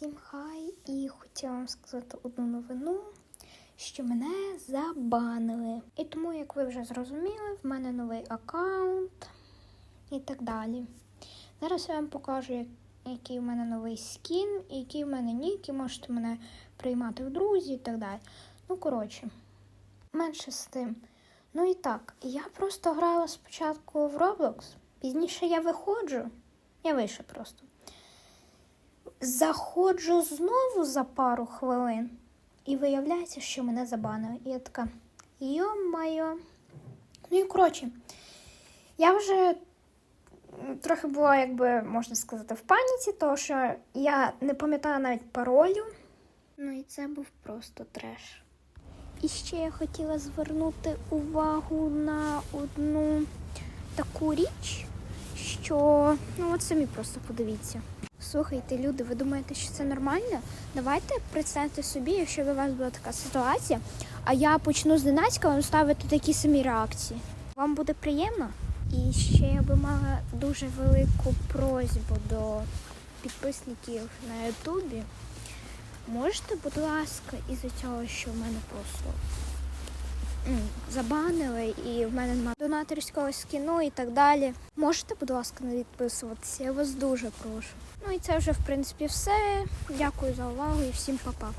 Всім хай і хотіла вам сказати одну новину, що мене забанили. І тому, як ви вже зрозуміли, в мене новий аккаунт і так далі. Зараз я вам покажу, який в мене новий скін, який в мене нік, і можете мене приймати в друзі і так далі. Ну, коротше, менше з тим. Ну і так, я просто грала спочатку в Roblox, пізніше я виходжу. Я вийшла просто. Заходжу знову за пару хвилин, і виявляється, що мене забанили. І я така, йо-майо. Ну і коротше, я вже трохи була, якби можна сказати, в паніці, тому що я не пам'ятаю навіть паролю. Ну і це був просто треш. І ще я хотіла звернути увагу на одну таку річ, що ну от самі просто подивіться. Слухайте, люди, ви думаєте, що це нормально? Давайте представте собі, якщо б у вас була така ситуація, а я почну зненацька вам ставити такі самі реакції. Вам буде приємно? І ще я би мала дуже велику просьбу до підписників на Ютубі. Можете, будь ласка, із-за цього, що в мене просто забанили і в мене немає донаторського скіну і так далі. Можете, будь ласка, не відписуватися, я вас дуже прошу. Ну і це вже в принципі все. Дякую за увагу і всім па-па.